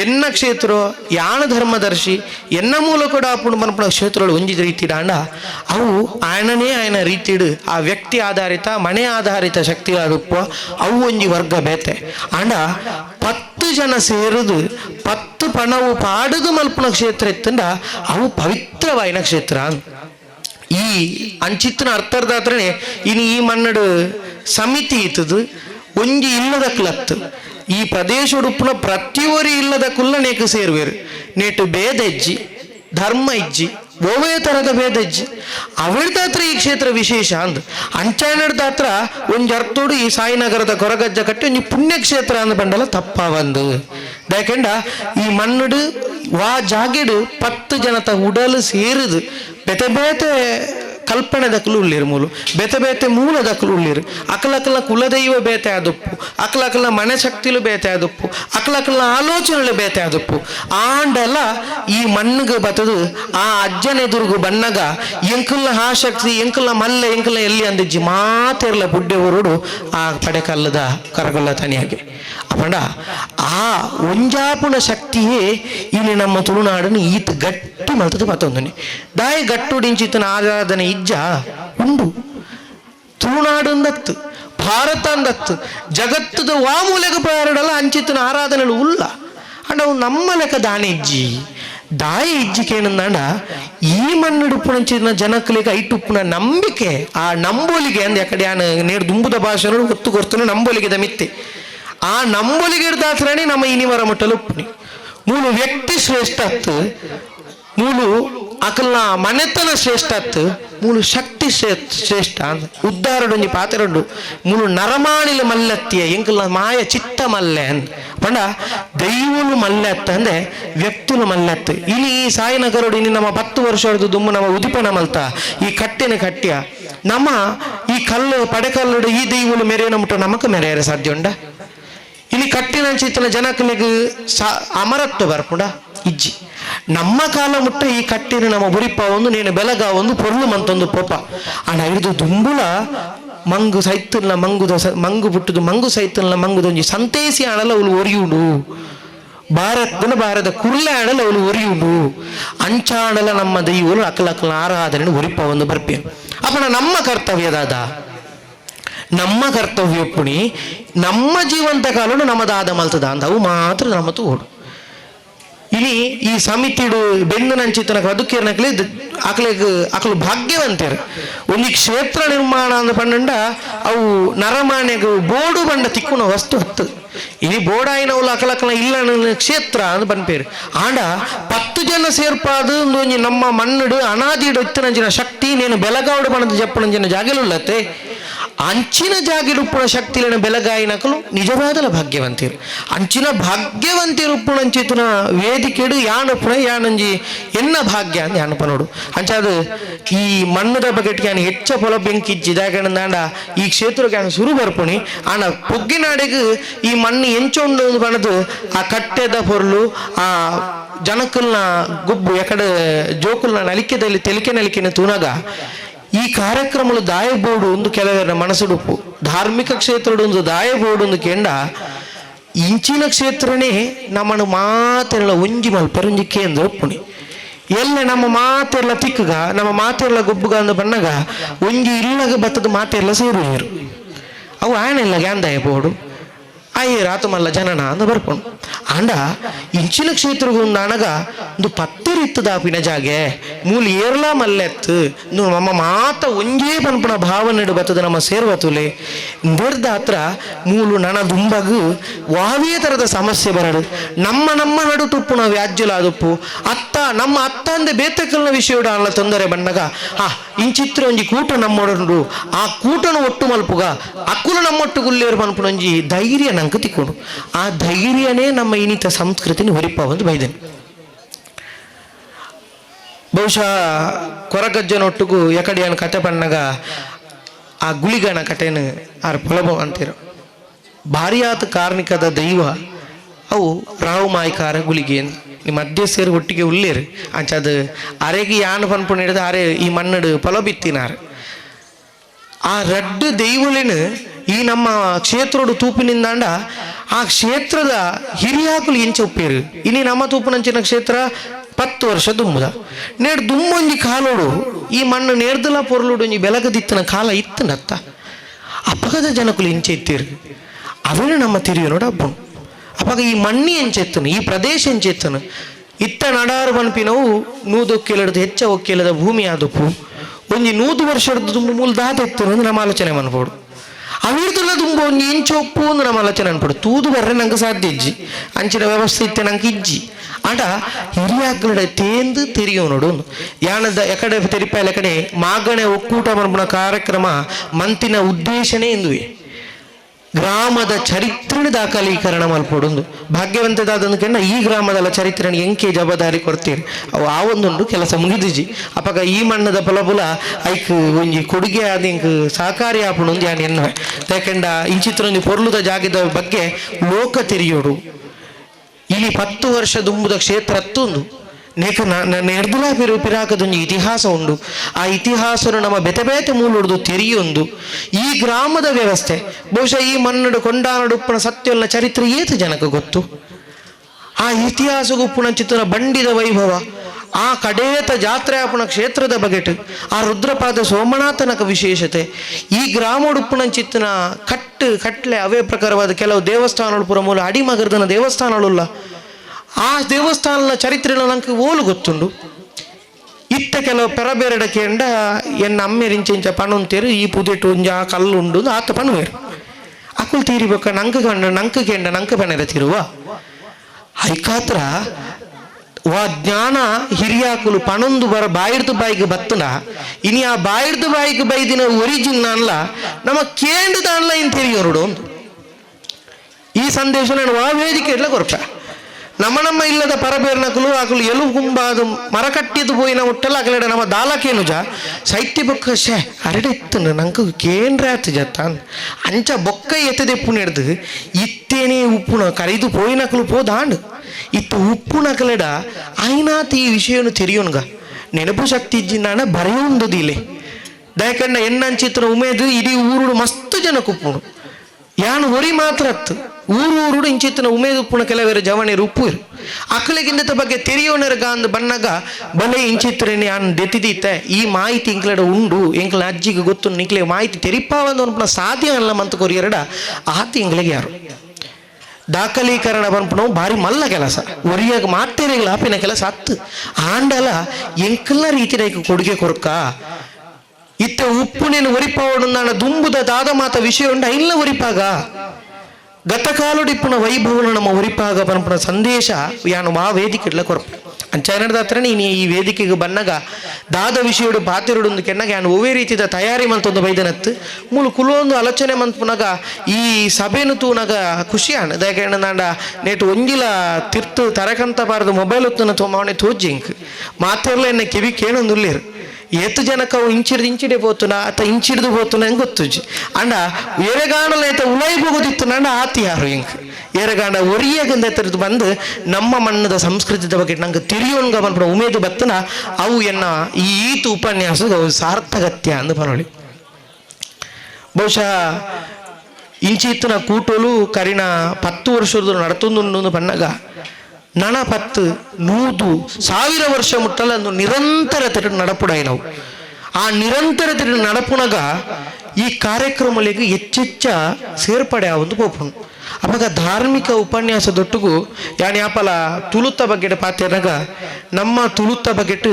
ಎನ್ನ ಕ್ಷೇತ್ರ, ಯಾಣ ಧರ್ಮದರ್ಶಿ, ಎನ್ನ ಮೂಲ ಕೂಡ ಪುಣ್ಯ ಮನ್ಪುಣ ಕ್ಷೇತ್ರಗಳು ಒಂಜಿ ರೀತಿ ಆಂಡ ಅವು ಆಯನನೇ ಆಯನ ರೀತಿಡು ಆ ವ್ಯಕ್ತಿ ಆಧಾರಿತ, ಮನೆ ಆಧಾರಿತ ಶಕ್ತಿಗಳಾದುಪ್ಪ ಅವು ಒಂಜಿ ವರ್ಗ ಬೇತೆ. ಆಂಡ ಪತ್ತು ಜನ ಸೇರುದು, ಪತ್ತು ಪಣವು ಪಾಡುದು ಮಲ್ಪುಣ ಕ್ಷೇತ್ರ ಇತ್ತಂಡ, ಅವು ಪವಿತ್ರವಾಯಿನ ಕ್ಷೇತ್ರ. ಈ ಅಂಚಿತ್ತಿನ ಅರ್ಥರ್ದಾತ್ರನೆ, ಇನ್ನು ಈ ಮನ್ನಡು ಸಮಿತಿ ಇತ್ತದು, ಒಂಜಿ ಇಲ್ಲದ ಕ್ಲತ್ ಈ ಪ್ರದೇಶ ಉಡುಪುನ ಪ್ರತಿಯೊರಿ ಇಲ್ಲದ ಕುಲ್ಲ ನೇಕು ಸೇರುವೆರು ನೇಟು ಇಜ್ಜಿ ಧರ್ಮ ಇಜ್ಜಿ ಓವೇ ತರದ ಭೇದ ಅವಳದಾತ್ರ ಈ ಕ್ಷೇತ್ರ ವಿಶೇಷ ಅಂದ್. ಅಂಚಾಣದಾತ್ರ ಒಂದು ಅರ್ಥೋಡು ಈ ಸಾಯಿನಗರದ ಕೊರಗಜ್ಜ ಕಟ್ಟಿ ಪುಣ್ಯ ಪುಣ್ಯಕ್ಷೇತ್ರ ಅಂದ್ ಬಂಡಲ ತಪ್ಪ ಒಂದು ಯಾಕೆಂಡ ಈ ಮಣ್ಣುಡು ವಾ ಜಾಗೆಡು ಪತ್ತು ಜನತ ಉಡಲು ಸೇರುದು ಬೆತೆ ಬೇತೆ ಕಲ್ಪನೆ ದಕ್ಕಲು ಉಳ್ಳಿರು ಮೂಲು. ಬೇತೆ ಬೇತೆ ಮೂಲ ದಕ್ಕಲು ಉಳ್ಳಿರು ಅಕಲಕಲ ಕುಲದೈವ ಬೇತೆ ಆದಪ್ಪು. ಅಕಲಕಲ ಮನೆ ಶಕ್ತಿಲು ಬೇತೆ ಆದಪ್ಪು. ಅಕಲಕಲ ಆಲೋಚನೆಲು ಬೇತೆ ಆದಪ್ಪು. ಆಂಡಲ ಈ ಮಣ್ಣಿಗೆ ಬತದು, ಆ ಅಜ್ಜನೆದುರುಗು ಬಣ್ಣಗ ಎಂಕಲ್ನ ಆ ಶಕ್ತಿ ಎಂಕಲ್ನ ಮಲ್ಲ ಎಂಕಲ್ನ ಎಲ್ಲಿ ಅಂದಿಜ್ಜಿ ಮಾತೆರ್ಲ ಬುಡ್ಡೆ ಹೊರಡು, ಆ ಪಡೆಕಲ್ಲದ ಕರಗಲ್ಲ ತನಿಯಾಗೆ. ಅಪಂಡ, ಆ ಒಂಜಾಪುನ ಶಕ್ತಿಯೇ ಇಲ್ಲಿ ನಮ್ಮ ತುಳುನಾಡನ್ನು ಈತ ಗಟ್ಟಿ ಮಲ್ತದ ಮತ್ತೊಂದನೆ ದಾಯಿ ಗಟ್ಟುಡಿಂಚಿತನ ಆರಾಧನೆ ಇಜ್ಜ ಉಂಡು. ತುಳುನಾಡು ಅಂದತ್ತು, ಭಾರತ ಅಂದತ್ತು, ಜಗತ್ತದ ವಾಮೂಲೆಗ ಪಾರಡಲ್ಲ ಅಂಚಿತನ ಆರಾಧನೆಗಳು ಉಲ್ಲ. ಅಂಡ ಅವು ನಮ್ಮ ಲೆಕ್ಕ ದಾನಿ ಇಜ್ಜಿ ದಾಯಿ ಇಜ್ಜಿಕೇನಂದಾಂಡ ಈ ಮಣ್ಣುಡುಪ್ಪುನಂಚಿನ ಜನಕ್ಕಲಿಗೆ ಐಟುಪ್ಪುನ ನಂಬಿಕೆ, ಆ ನಂಬೋಲಿಗೆ ಅಂದ ಯಾಕಡೆ ಯಾನ ನೇರು ದುಂಬುದ ಭಾಷೆ ಒತ್ತು ಕೊರ್ತನು ನಂಬೋಲಿಗೆ ದಮಿತ್ತೆ ಆ ನಂಬೋಲಿಗೆ ಇಡ್ದಾತ್ರನೇ ನಮ್ಮ ಇನಿವರ ಮಟ್ಟಲು ಉಪ್ಪುನಿ ಮೂಲು ವ್ಯಕ್ತಿ ಶ್ರೇಷ್ಠತ್ತು ಮೂಲು ಅಕಲ್ನ ಮನೆತನ ಶ್ರೇಷ್ಠತ್ ಮೂಲು ಶಕ್ತಿ ಶ್ರೇಷ್ಠ ಉದ್ದಾರಡು ಪಾತ್ರಡು ಪಾತೆರಡು ಮೂಲು ನರಮಾಣಿಲ ಮಲ್ಲತ್ತಿಯ ಎಂಕಲ್ನ ಮಾಯ ಚಿತ್ತ ಮಲ್ಲೆ ಪಂಡ ದೈವಲು ಮಲ್ಲೆತ್ತ ಅಂದ್ರೆ ವ್ಯಕ್ತಿಲು ಮಲ್ಲೆತ್ತು. ಇಲ್ಲಿ ಈ ಸಾಯಿನಗರಡು ಇನ್ನು ನಮ್ಮ ಪತ್ತು ವರ್ಷ ಹೊಡೆದು ದುಮ್ಮು ನಮ್ಮ ಉದಿಪನ ಮಲ್ತ. ಈ ಕಟ್ಟಿನ ಕಟ್ಟಿಯ. ನಮ್ಮ ಈ ಕಲ್ಲು ಪಡೆಕಲ್ಲುಡು ಈ ದೈವಲು ಮೆರೆಯನ ಮುಟ್ಟು ನಮಕ್ ಮೆರೆಯರೆ ಸಾಧ್ಯ ಉಂಡ? ಇಲ್ಲಿ ಕಟ್ಟಿನ ಚಿತ್ತನ ಜನಕಲಿಗೆ ಸಾ ಅಮರತ್ವ ಬರ್ಪುಂಡ ಇಜ್ಜಿ. ನಮ್ಮ ಕಾಲ ಮುಟ್ಟ ಈ ಕಟ್ಟಿನ ನಮ್ಮ ಬುರಿಪ ಒಂದು, ನೀನು ಬೆಲಗ ಒಂದು, ಪೊರ್ಲು ಮಂತೊಂದು ಪೋಪ. ಅಣ್ಣ ಇದು ದುಂಬುಲ, ಮಂಗು ಸೈತಲ್ನ ಮಂಗುದ ಮಂಗು ಬಿಟ್ಟದು ಮಂಗು ಸೈತಲ್ನ ಮಂಗುದೊಂಜಿ ಸಂತೇಸಿ ಅಣಲ ಅವಳು ಒರಿಯುಡು. ಭಾರತದ ಭಾರತ ಕುರ್ಲೆ ಅಣಲ ಅವಳು ಒರಿಯುಡು. ಅಂಚಾಣಲ ನಮ್ಮ ದೈವಲು ಅಕಲಕಲ ಆರಾಧನೆ ಒರಿಪ ಒಂದು ಬರ್ಪೆ. ಅಪ್ಪಣ ನಮ್ಮ ಕರ್ತವ್ಯದಾದ ನಮ್ಮ ಕರ್ತವ್ಯ ಪುಣಿ, ನಮ್ಮ ಜೀವಂತ ಕಾಲನು ನಮ್ಮದಾದ ಮಲ್ತದ ಅಂತ ಅವು ಮಾತ್ರ ನಮ್ಮತು ಓಡು ಇನಿ ಈ ಸಮಿತಿಡು ಬೆನ್ನು ನಂಚಿತನ ಬದುಕಿರ್ನಕ್ಲೆ ಆಕಲಿಗೆ, ಆಕಲು ಭಾಗ್ಯವಂತರು. ಒಂದು ಕ್ಷೇತ್ರ ನಿರ್ಮಾಣ ಅಂತ ಪಂಡ ಅವು ನರಮಾನ್ಯಗ ಬೋಡು ಬಂಡ ತಿಕ್ಕುನ ವಸ್ತು ಹತ್ತು. ಇಲ್ಲಿ ಬೋಡಾಯಿನವುಲು ಅಕಲಕಲ ಇಲ್ಲ ಕ್ಷೇತ್ರ ಅಂತ ಬಂದ್ಪೇರು. ಆಂಡ ಪತ್ತು ಜನ ಸೇರ್ಪಾದು ಒಂದೊಂಜಿ ನಮ್ಮ ಮಣ್ಣುಡು ಅನಾದಿಡು ಇತ್ತಿನಂಚಿನ ಶಕ್ತಿ, ನೀನು ಬೆಲಗಾವಡು ಬಣ್ಣದ ಜಪ್ಪಣಂಚಿನ ಜಾಗೆಲುಲ್ಲತ್ತೆ. ಅಂಚಿನ ಜಾಗಿರುಪ್ಪುಣ ಶಕ್ತಿಲಿನ ಬೆಲಗಾಯಿನಕಲು ನಿಜವಾದಲ ಭಾಗ್ಯವಂತಿರು. ಅಂಚಿನ ಭಾಗ್ಯವಂತಿರುಪ್ಪುಣಂಚಿತನ ವೇದಿಕೆಡು ಯಾಣಪ್ಪುಣ ಯಾಣಂಜಿ ಎನ್ನ ಭಾಗ್ಯ ಅಂತ ಯಾನಪ ನೋಡು. ಅಂಚಾದು ಈ ಮಣ್ಣದ ಬಗೆಟ್ ಯಾನು ಹೆಚ್ಚ ಪೊಲ ಬೆಂಕಿಜ್ಜಿ ದಾಗಣದಾಂಡ ಈ ಕ್ಷೇತ್ರಕ್ಕೆ ಯಾನು ಸುರು ಬರ್ಪುಣಿ. ಆನ ಪೊಗ್ಗಿನಾಡೆಗೆ ಈ ಮಣ್ಣು ಎಂಚೊಂಡು ಬಣದು ಆ ಕಟ್ಟೆದ ಪೊರ್ಲು, ಆ ಜನಕಲ್ನ ಗುಬ್ಬು ಎಕಡೆ ಜೋಕುಲ್ನ ನಲಿಕೆದಲ್ಲಿ ತೆಲಿಕೆ ನಲಿಕೆನ ತೂನಗ ಈ ಕಾರ್ಯಕ್ರಮಗಳು ದಾಯಬೋಡು ಒಂದು ಕೆಲವರ ಮನಸ್ಸುಡುಪು ಧಾರ್ಮಿಕ ಕ್ಷೇತ್ರಡು ಒಂದು ದಾಯಬೋಡು ಒಂದು ಕೆಂಡ. ಇಂಚಿನ ಕ್ಷೇತ್ರನೇ ನಮ್ಮನ್ನು ಮಾತೆಲ್ಲ ಒಂಜಿ ಮಲ್ಪೆರೊಂಜಿ ಕೇಂದ್ರ ಒಪ್ಪುಣಿ ಎಲ್ಲ ನಮ್ಮ ಮಾತೆಲ್ಲ ತಿಕ್ಕಗ, ನಮ್ಮ ಮಾತೆಲ್ಲ ಗೊಬ್ಬುಗ ಅಂದ ಬಣ್ಣಗ ಒಂಜಿ ಇಲ್ಲಗ ಬತ್ತದ ಮಾತೆಲ್ಲ ಸೇರುವರು. ಅವು ಆನೆಲ್ಲ ಗ್ಯಾಂದಾಯ ಬೋಡು ಅಯ್ಯ, ರಾತಮಲ್ಲ ಜನನ ಅಂದ ಬರ್ಕೊಂಡು. ಅಂಡ ಇಂಚಿನ ಕ್ಷೇತ್ರ ಒಂದು ಅಣಗ ಒಂದು ಪತ್ತರಿತ್ತದ ದಾಪಿನ ಜಾಗೆ. ಮೂಲ ಏರ್ಲ ಮಲ್ಲೆತ್ತು. ನಮ್ಮ ಮಾತ ಒಂಜೇ ಪನ್ಪುನ ಭಾವನೆಡು ಬತ್ತದ ನಮ್ಮ ಸೇರ್ವತುಲೆ ನಿರ್ದ ಹತ್ರ ಮೂಲು ನನ ದುಂಬಗು ವಾವೇ ತರದ ಸಮಸ್ಯೆ ಬರಡು. ನಮ್ಮ ನಮ್ಮ ನಡು ವ್ಯಾಜ್ಯಲ ವ್ಯಾಜ್ಯಲಾದುಪ್ಪು. ಅತ್ತ, ನಮ್ಮ ಅತ್ತ ಅಂದ ಬೇತಕಲ್ನ ವಿಷಯಡು ಅಲ್ಲ ತೊಂದರೆ ಬಣ್ಣಗ. ಆ ಇಂಚಿತ್ರ ಒಂಜಿ ಕೂಟ ನಮ್ಮೊಡನು ಆ ಕೂಟನು ಒಟ್ಟು ಮಲ್ಪುಗ. ಅಕ್ಕುಲು ನಮ್ಮೊಟ್ಟು ಗುಲ್ಲೇರು ಮನ್ಪುನೊಂಜಿ ಧೈರ್ಯ ನಂಗೆ. ತಿಕ್ಕೊಂಡು ಆ ಧೈರ್ಯನೇ ನಮ್ಮ ಇನಿತ ಸಂಸ್ಕೃತಿನ ಹೊರಿಪ ಒಂದು ಬೈದನು. ಬಹುಶಃ ಕೊರಗಜ್ಜನೊಟ್ಟಿಗೂ ಎಕಡಿಯನ್ ಕತೆ ಬಣ್ಣಗ ಆ ಗುಳಿಗಣ ಕಟೇನು ಆರ ಪುಲಭ ಅಂತೀರ. ಭಾರಿ ಕಾರ್ಮಿಕದ ದೈವ ಅವು ರಾವು ಮಾಯಿಕಾರ ಗುಳಿಗೆ ನಿಮ್ಮ ಮಧ್ಯ ಸೇರಿ ಒಟ್ಟಿಗೆ ಉಳ್ಳೇರು. ಅಂಚದು ಅರೆಗೆ ಯಾನು ಪನ್ಪುಣ ಹಿಡಿದು ಅರೆ ಈ ಮಣ್ಣಡು ಪೊಲ ಬಿತ್ತಿನಾರ ಆ ರಡ್ಡು ದೈವಲಿನ ಈ ನಮ್ಮ ಕ್ಷೇತ್ರೋಡು ತೂಪಿನಿಂದಾಂಡ ಆ ಕ್ಷೇತ್ರದ ಹಿರಿಯಾಕುಲು ಎಂಚ ಉಪ್ಪೇರು. ಇನಿ ನಮ್ಮ ತೂಪನಂಚಿನ ಕ್ಷೇತ್ರ ಪತ್ತು ವರ್ಷ ದುಂಬುದ ನೇಡು ದುಂಬೊಂಜಿ ಕಾಲೋಡು, ಈ ಮಣ್ಣು ನೇರ್ದಲ ಪೊರ್ಲುಡು ಒಂಜಿ ಬೆಲಗದಿತ್ತನ ಕಾಲ ಇತ್ತನತ್ತ ಅಪಗದ ಜನಕುಲು ಇಂಚೆ ಇತ್ತೀರು. ಅವನು ನಮ್ಮ ತಿರಿಯೋನೋಡು ಅಪ್ಪನು ಅವಾಗ ಈ ಮಣ್ಣಿ ಎಂಚೆತ್ತನು ಈ ಪ್ರದೇಶ ಎಂಚೆತ್ತನು ಇತ್ತ ನಡಾರು ಬನ್ಪಿನವು ನೂದು ಒಕ್ಕಿಲಡದು ಹೆಚ್ಚ ಒಕ್ಕೇಲದ ಭೂಮಿ ಆದಪ್ಪು. ಒಂಜಿ ನೂದು ವರ್ಷದ ತುಂಬ ಮೂಲ ದಾದ ಎತ್ತನು ಅಂದ್ರೆ ನಮ್ಮ ಆಲೋಚನೆ ಮನ್ಪೋಡು. ಅವಿರ್ದುಲ್ಲ ತುಂಬ ನೀನ್ ಇಂಚು ಒಪ್ಪು ನಮ್ಮ ಆಲೋಚನೆ ಅನ್ಪಡು ತೂದು ಬರ್ರೆ ನಂಗೆ ಸಾಧ್ಯ ಇಜ್ಜಿ. ಅಂಚಿನ ವ್ಯವಸ್ಥೆ ಇತ್ತೆ ನಂಗೆ ಇಜ್ಜಿ. ಆಟ ಹಿರಿಯಾಗ್ಲಡೆ ತೇಂದು ತೆರಿಯೋನೋಡು ಯಾಣದ ಎಕಡೆ ತೆರಿಪಾಯಲ ಕಡೆ ಮಾಗಣೆ ಒಕ್ಕೂಟ ಮನ್ಪುನ ಕಾರ್ಯಕ್ರಮ ಮಂತಿನ ಉದ್ದೇಶನೇ ಎಂದುವೆ. ಗ್ರಾಮದ ಚರಿತ್ರೆನ ದಾಖಲೀಕರಣ ಮಲ್ಪೊಡೊಂದು ಭಾಗ್ಯವಂತದಾದಂದು ಕೆಂಡ ಈ ಗ್ರಾಮದ ಚರಿತ್ರೆನ ಎಂಕೆ ಜವಾಬ್ದಾರಿ ಕೊಡ್ತೀರಿ. ಅವು ಆ ಒಂದೊಂದು ಕೆಲಸ ಮುಗಿದಿಜಿ. ಅಪಗ ಈ ಮಣ್ಣದ ಫಲಪುಲ ಐಕ್ ಒಂಜಿ ಕೊಡುಗೆ ಆದ ಸಹಕಾರಿ ಆಪಣ ಒಂದು ಯಾನ್ ಎನ್ನುವೆ. ಯಾಕೆಂಡ ಒಂಜಿ ಪೊರ್ಲುದ ಜಾಗದ ಬಗ್ಗೆ ಲೋಕ ತಿರಿಯೋಡು. ಇಲ್ಲಿ ಪತ್ತು ವರ್ಷ ದುಂಬುದ ಕ್ಷೇತ್ರ ಹತ್ತೊಂದು ನೇಕ ನನ್ನ ಪಿರಾಕದೊಂಜಿ ಇತಿಹಾಸ ಉಂಡು ಆ ಇತಿಹಾಸನು ನಮ್ಮ ಬೆತೆ ಮೂಲುಡ್ದು ತೆರಿಯೊಂದು. ಈ ಗ್ರಾಮದ ವ್ಯವಸ್ಥೆ. ಬಹುಶಃ ಈ ಮನ್ನಡು ಕೊಂಡಾನಡುಪ್ಪನ ಸತ್ಯಲ್ಲ ಚರಿತ್ರೆ ಏತು ಜನಕ ಗೊತ್ತು? ಆ ಇತಿಹಾಸ ಚಿತ್ರ ಬಂಡಿದ ವೈಭವ. ಆ ಕಡೇತ ಜಾತ್ರೆ ಆಪುಣ ಕ್ಷೇತ್ರದ ಬಗೆಟ್. ಆ ರುದ್ರಪಾದ ಸೋಮನಾಥನಕ ವಿಶೇಷತೆ. ಈ ಗ್ರಾಮ ಉಡುಪುನ ಚಿತ್ತನ ಕಟ್ಟು, ಕಟ್ಲೆ ಅವೇ ಪ್ರಕಾರವಾದ ಕೆಲವು ದೇವಸ್ಥಾನಗಳು ಪುರ ಮೂಲ ಅಡಿಮಗರ್ದನ ದೇವಸ್ಥಾನಗಳುಲ್ಲ ಆ ದೇವಸ್ಥಾನದ ಚರಿತ್ರೆ ನನಗೆ ಓಲು ಗೊತ್ತುಂಡು. ಇತ್ತ ಕೆಲವು ಪೆರಬೇರಡ ಕೇಂಡ, ಎನ್ನ ಅಮ್ಮೆರಿಂಚೆಂಚ ಪಣುಂತೇರು ಈ ಪುದೆಟು ಒಂಜ ಕಲ್ಲುಂಡು ಆತ ಪಣುವೇರು ಅಕುಲ್ ತೀರಿಬೇಕ, ನಂಕ ಕಂಡ ನಂಕ ಕೇಂಡ, ನಂಕ ಪಣೆರ ತಿರುವ. ಐಕಾತ್ರ ವಾ ಜ್ಞಾನ ಹಿರಿಯಾಕುಲು ಪಣೊಂದು ಬರ ಬಾಯಿರ್ದು ಬಾಯಿಗೆ ಬತ್ತನ. ಇನಿ ಆ ಬಾಯಿರ್ದು ಬಾಯಿಗೆ ಬೈದಿನ ಒರಿಜಿನ್ ಅನ್ಲ ನಮ್ಮ ಕೇಂದ್ರದ ಅನ್ಲ ಇನ್ ತಿರಿಯೋರುಡು ಈ ಸಂದೇಶ ನಾನು ಆ ವೇದಿಕೆ ಎಲ್ಲ ಕೊರಪ ನಮ್ಮ ನಮ್ಮ ಇಲ್ಲದ ಪರಬೇರ್ನಕಲು ಆಕಲು ಎಲು ಗುಂಬಾದು ಮರ ಕಟ್ಟಿದ್ದು ಪೋಯಿನ ಒಟ್ಟೆಲ್ಲ ಅಕಲೆಡ ನಮ್ಮ ದಾಲಕೇನುಜ ಸೈಟ್ಟಿ ಬೊಕ್ಕ ಶೇ ಅರಡೆ ಇತ್ತು ನಂಗೆ ಕೇಂದ್ರ ಆತು ಜತ್ತ ಅಂಚ ಬೊಕ್ಕ ಎತ್ತದೆ ಉಪ್ಪು ನೆಡ್ದು, ಇತ್ತೇನೆ ಉಪ್ಪುನ ಕರಿದು ಪೋಯಿನಕಲು ಪೋದಾಂಡ್ ಇತ್ತು ಉಪ್ಪು ನಕಲೆಡ ಆಯ್ನಾತ್ ಈ ವಿಷಯವನ್ನು ತೆರಿಯೋನ್ಗ. ನೆನಪು ಶಕ್ತಿ ಇಜ್ಜಿನಾಣ ಬರೆಯೊಂದುದಿಲೆ ದಯಕಂಡ ಎನ್ನಂಚಿತ್ರ ಉಮೇದು, ಇಡೀ ಊರುಡು ಮಸ್ತ್ ಜನ ಕುಪ್ಪುಣು ಯಾನು ಹೊರಿ ಮಾತ್ರ ಊರು ಊರುಡು ಇಂಚಿತ್ತಿನ ಉಮೇದು ಉಪ್ಪುಣ ಕೆಲವೇರು ಜವಣೆರು ಉಪ್ಪು ಇರು ಅಕ್ಕಳಿಗಿಂದ ಬಗ್ಗೆ ತೆರಿಯೋನರ್ಗ ಅಂದ್ ಬಣ್ಣಗ ಬಲೆ ಇಂಚಿತ್ರೇನೆ ದೆತ್ತಿದೀತೆ. ಈ ಮಾಹಿತಿ ಇಂಕ್ಲಡ ಉಂಡು. ಎಂಕ್ಲ ಅಜ್ಜಿಗೆ ಗೊತ್ತು ನಿಕ್ಲೆ ಮಾಹಿತಿ ತೆರಿಪಾವಂದು ಅನ್ಪುಣ ಸಾಧ್ಯ ಅಲ್ಲ ಮಂತ ಕೊರಿಯರಡ ಆತಿ ಇಂಗ್ಲಿಗೆ ಯಾರು? ದಾಖಲೀಕರಣ ಬಂದ್ಬಿಟ್ಟು ಭಾರಿ ಮಲ್ಲ ಕೆಲಸ. ಒರಿಯಾಗ ಮಾತೇರಿಗಳ ಆಪಿನ ಕೆಲಸ ಹತ್ತು ಆಂಡಲ ಎಂಕಲ್ಲ ರೀತಿಯ ಕೊಡುಗೆ ಕೊರಕ. ಇತ್ತ ಉಪ್ಪು ನೀನು ಒರಿಪಾವಡು ನಾನು ದುಂಬುದ ದಾದ ಮಾತ ವಿಷಯ ಉಂಡ ಇಲ್ಲ ಒರಿಪಾಗ ಗತಕಾಲುಡಿಪ್ಪುನ ವೈಭವನ ನಮ್ಮ ಉರಿಪಾಗ ಪನ್ಪುನ ಸಂದೇಶ ಯಾನು ಮಾ ವೇದಿಕೆ ಕೊರಪು. ಅಂಚಾಯನದ ಹತ್ರ ನೀನು ಈ ವೇದಿಕೆಗೆ ಬಂದಾಗ ದಾದ ವಿಷಯಡು ಪಾತಿರುಡು ಕೆನ್ನಾಗ ಯಾನು ಒವೇ ರೀತಿದ ತಯಾರಿ ಮಂತೊಂದು ಬೈದನತ್ತು. ಮೂಲು ಕುಲೊಂದು ಆಲೋಚನೆ ಮಂತ್ಪುನಾಗ ಈ ಸಭೆನು ತೂನಾಗ ಖುಷಿ ಆಣ ನಾಂಡ ನೇಟು ಒಂಜಿಲ ತಿರ್ತು ತರಕಂತ ಬಾರದು ಮೊಬೈಲ್ ಹೊತ್ತು ತೋಮಾವಣೆ ತೋಜಿಂಕ್ ಮಾತಿರ್ಲ ಎನ್ನ ಕಿವಿ ಕೇಳೊಂದುಲ್ಲೇರು ಇಂಚಿಡೆ ಪೋತುನ ಅಥವಾ ಇಂಚಿಡ್ದು ಪೋತುನ ಹೆಂಗ್ ಗೊತ್ತುಜಿ ಅಂಡ ಐತ ಉಳೈ ಹೋಗುದಿತ್ತು ನಂಡ ಆತಿ ಯಾರು ಹಿಂಗ್ ಎರೆಗಾಂಡ ಒರಿಯಾಗಿಂದ ತೆರೆದು ಬಂದು ನಮ್ಮ ಮಣ್ಣದ ಸಂಸ್ಕೃತಿದ ಬಗ್ಗೆ ನಂಗೆ ತಿರಿಯೋನ್ಗ ಬಂದ್ಬಿಡ ಉಮೇದು ಬತ್ತನ, ಅವು ಎನ್ನ ಈ ಈತು ಉಪನ್ಯಾಸ ಅವು ಸಾರ್ಥಗತ್ಯ ಅಂದು ಬರೋಳಿ ಬಹುಶಃ ಇಂಚಿತ್ತಿನ ಕೂಟೋಲು ಕರಿನ ಪತ್ತು ವರ್ಷದ ನಡತೊಂದು ಬಣ್ಣಗ ಪತ್ತು ನೂದು, ಸಾವಿರ ವರ್ಷ ಮುಟ್ಟಲಂದು ನಿರಂತರತೆ ನಡಪುಡಾಯಿ ನಾವು ಆ ನಿರಂತರ ತಿರು ನಡಪುಣಗ ಈ ಕಾರ್ಯಕ್ರಮಗಳಿಗೆ ಹೆಚ್ಚೆಚ್ಚ ಸೇರ್ಪಡೆ ಆವೊಂದು ಪೋಪುನು ಅವಾಗ ಧಾರ್ಮಿಕ ಉಪನ್ಯಾಸದೊಟ್ಟಿಗೂ ಯಾನ್ ಯಾಪಲ ತುಳುತ ಬಗೆಟ್ ನಮ್ಮ ತುಳುತ ಬಗೆಟ್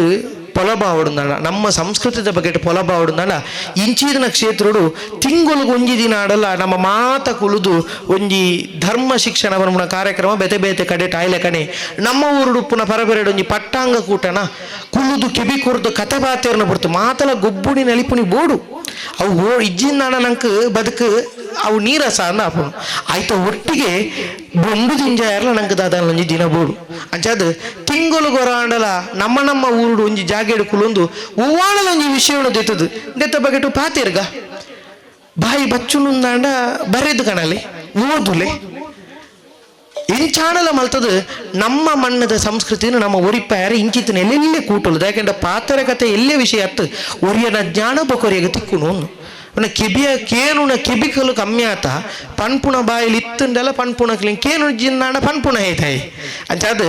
పొలబావుడుందన్న ನಮ್ಮ ಸಂಸ್ಕೃತಿದ ಬಗ್ಗೆ పొలబావుడుందన్న ಇಂಚಿದಿನ ಕ್ಷೇತ್ರಡು ತಿಂಗಳಿಗೆ ಒಂಜಿ ದಿನ ಆಡಲ್ಲ ನಮ್ಮ ಮಾತ ಕುಲುದು ಒಂಜಿ ಧರ್ಮ ಶಿಕ್ಷಣ ಬನ್ಮುನ ಕಾರ್ಯಕ್ರಮ ಬೇತೆ ಬೇತೆ ಕಡೆ ಟಾಯ್ಲೆ ಕಣೆ ನಮ್ಮ ಊರುಡು ಪುನ ಪರಬೆರಡು ಒಂಜಿ ಪಟ್ಟಾಂಗ ಕೂಟನ ಕುಲುದು ಕಿಬಿ ಕುರ್ದು ಕತೆ ಬಾತೇರ್ನ ಬಿಡ್ತು ಮಾತಲ ಗೊಬ್ಬುಡಿ ನಲಿಪುನಿ ಬೋಡು ಅವು ಓ ಇಜ್ಜಿಂದಾಣ ನಂಕ್ ಬದುಕು ಅವು ನೀರಸ ಅಂದ ಅಪ್ಪನು ಆಯ್ತು ಒಟ್ಟಿಗೆ ಬೊಂಬು ದಿಂಜ ಯಾರಲ್ಲ ನಂಗೆ ದಾದ ಒಂಜಿ ದಿನ ಬೋಡು ಅಂಚಾದ ತಿಂಗಳು ಗೊರಾಂಡಲ, ನಮ್ಮ ನಮ್ಮ ಊರುಡು ಒಂಜಿ ಜಾಗ ಕುಲೊಂದು ಹೂವಾಣಲ ಒಂಜಿ ವಿಷಯವನ್ನು ದೆತ್ತದು ದೆತ್ತ ಬಗೆಟು ಪಾತಿರ್ಗ ಬಾಯಿ ಬಚ್ಚುನುಂದಾಂಡ ಬರೆದು ಕಣಲೆ, ಓದುಲೆ. ಇಂಚಾಣಲ ಮಲ್ತದ ನಮ್ಮ ಮಣ್ಣದ ಸಂಸ್ಕೃತಿನ ನಮ್ಮ ಒರಿಪ್ಪಾರ ಇಂಚಿತ್ತಿನ ಎಲ್ಲೆಲ್ಲೇ ಕೂಟಲು ಯಾಕೆಂದ್ರೆ ಪಾತ್ರ ಕತೆ ಎಲ್ಲೇ ವಿಷಯ ಅತ್ತು. ಒರಿಯನ ಜ್ಞಾನ ಬೊಕೊರಿಯಾಗ ತಿಕ್ಕುನು ಅವನ ಕಿಬಿಯ ಕೇನುನ ಕಿಬಿಕಲು ಕಮ್ಮಿ ಆತ. ಪನ್ಪುಣ ಬಾಯಿಲಿ ಪನ್ಪುಣ ಕ್ಲೀನ್ ಕೇನು ಜಿನ್ನಾಣ ಪನ್ಪುಣ ಹೇತಾಯಿ ಅಂಚಾದ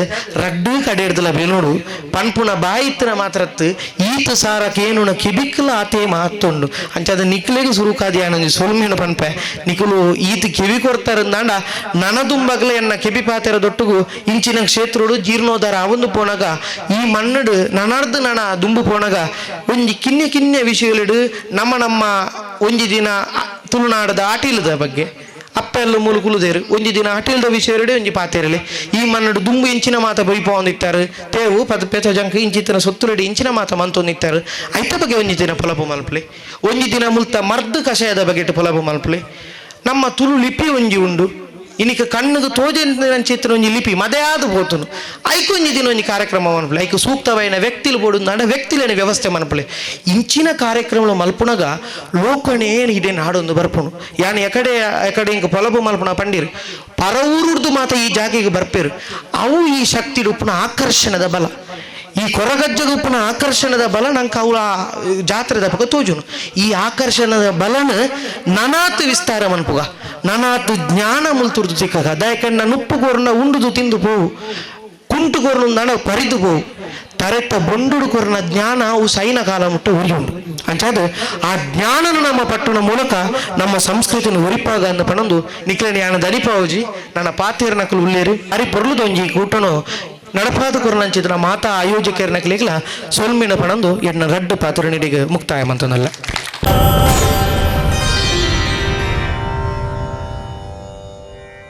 ರಡ್ಡು ಕಡೆ ಇಡ್ದಲ ಬೇನೋಡು ಪನ್ಪುಣ ಬಾಯಿ ಇತ್ತಿನ ಮಾತ್ರತ್ತು ಈತ ಸಾರ ಕೇನುನ ಕಿಬಿಕಲು ಆತೇ ಮಾತುಂಡು. ಅಂಚಾದ ನಿಕ್ಲಿಗೆ ಸುರುಕಾದಿ ಆನಂದಿ ಸೊಲ್ಮಿನ ಪನ್ಪ. ನಿಕುಲು ಈತ ಕಿವಿ ಕೊಡ್ತಾರಂದಾಂಡ ನನದುಂಬಗಲ ಎನ್ನ ಕಿಬಿ ಪಾತೆರ ದೊಟ್ಟುಗು ಇಂಚಿನ ಕ್ಷೇತ್ರಡು ಜೀರ್ಣೋದರ ಅವಂದು ಪೋಣಗ. ಈ ಮಣ್ಣಡು ನನರ್ದು ನನ ದುಂಬು ಪೋಣಗ. ಒಂಜಿ ಕಿನ್ನೆ ಕಿನ್ನೆ ವಿಷಯಗಳಿಡು ನಮ್ಮ ನಮ್ಮ ಒಂಜಿ ದಿನ ತುಳುನಾಡದ ಆಟಿಲದ ಬಗ್ಗೆ ಅಪ್ಪೆಲ್ಲ ಮುಲುಕುಲುದೇರು ಒಂಜಿ ದಿನ ಆಟಿಲ್ದ ವಿಷಯರಡೆ ಒಂಜಿ ಪಾತೆರಲಿ ಈ ಮನ್ನಡು ದುಂಬು ಇಂಚಿನ ಮಾತ ಬೈಪೊಂದಿತ್ತಾರೆ ತೇವು, ಪದ, ಪೆತ, ಜಂಕ, ಇಂಚಿತ್ತಿನ ಸೊತ್ತುರಡಿ ಇಂಚಿನ ಮಾತ ಮಂತೊಂದಿತ್ತಾರೆ ಐತ ಬಗ್ಗೆ ಒಂಜಿ ದಿನ ಪೊಲಪು ಮಲ್ಪಲೆ. ಒಂಜಿ ದಿನ ಮುಲ್ತ ಮರ್ದು ಕಷಾಯದ ಬಗ್ಗೆ ಪೊಲಪು ಮಲ್ಪಲೆ. ನಮ್ಮ ತುಳು ಲಿಪಿ ಒಂಜಿ ಉಂಡು. ಇನಿಕ ಕಣ್ಣುಗೆ ತೋಜಂಚಿತ್ತಿನ ಒಂಜಿ ಲಿಪಿ, ಮದೇ ಆದು ಪೋತುನು ಐಕು ಒಂಜಿ ದಿನ ಒಂಜಿ ಕಾರ್ಯಕ್ರಮ ಮನ್ಪಲೆ ಐಕು ಸೂಕ್ತವೈನ ವ್ಯಕ್ತಿಲು ಬೋಡುಂದಾಂಡ ವ್ಯಕ್ತಿಲೇನ ವ್ಯವಸ್ಥೆ ಮನ್ಪಲೆ ಇಂಚಿನ ಕಾರ್ಯಕ್ರಮ ಮಲ್ಪುನಗ ಲೋಕಣೆ ಹಿಡೆ ನಾಡೊಂದು ಬರ್ಪುನು ಯಾನ್ ಎಕಡೆ ಎಕಡೆ ಇಂಕ ಪೊಲಪು ಮಲ್ಪುನ ಪಂಡಿರು ಪರ ಊರುಡ್ದು ಮಾತ ಈ ಜಾಗೆಗೆ ಬರ್ಪೇರು. ಅವು ಈ ಶಕ್ತಿ ರೂಪನ ಆಕರ್ಷಣದ ಬಲ. ಈ ಕೊರಗಜ್ಜಗ ಉಪ್ಪುನ ಆಕರ್ಷಣದ ಬಲ ನಂಗೆ ಅವಳ ಜಾತ್ರೆದ ಪಕ್ಕ ತೋಜುನು. ಈ ಆಕರ್ಷಣದ ಬಲನ ನನಾತ್ ವಿಸ್ತಾರ ಮನ್ಪುಗ. ನನಾತ್ ಜ್ಞಾನ ಮುಲ್ತುರ್ದು ಸಿಕ್ಕಾಗ. ದಯಕಂಡ ನುಪ್ಪು ಕೊರ್ನ ಉಂಡುದು ತಿಂದು ಪೋವು ಕುಂಟು ಕೊರ್ನ ನಡ ಪರಿದು ಪೋವು ತರೆತ ಬೊಂಡುಡು ಕೊರ್ನ ಜ್ಞಾನ ಅವು ಸೈನ ಕಾಲ ಮುಟ್ಟ ಉರಿಯುಂಡು ಅಂಚಾದ ಆ ಜ್ಞಾನನ ನಮ್ಮ ಪಟ್ಟಣ ಮೂಲಕ ನಮ್ಮ ಸಂಸ್ಕೃತಿನ ಉರಿಪಾಗ ಅಂದ ಪಣಂದು ನಿಕ್ಲನಿ ಯಾನ ದಡಿಪಾವುಜಿ ನನ್ನ ಪಾತೇರ ನಕಲು ಉಳ್ಳೇರು ಅರಿ ಪೊರ್ಲುದೊಂಜಿ ಕೂಟನು ನಡಪಾದ ಕೊರನಂಚಿದ್ರ ಮಾತಾ ಆಯೋಜಕರ ಕ್ಲೇಗ್ಲ ಸೋಲ್ಮಿನ ಪಣಂದು ಎಡ್ನ ರಡ್ಡು ಪಾತ್ರ ನಿಡಿಗೆ ಮುಕ್ತಾಯ ಮಂತನಲ್ಲ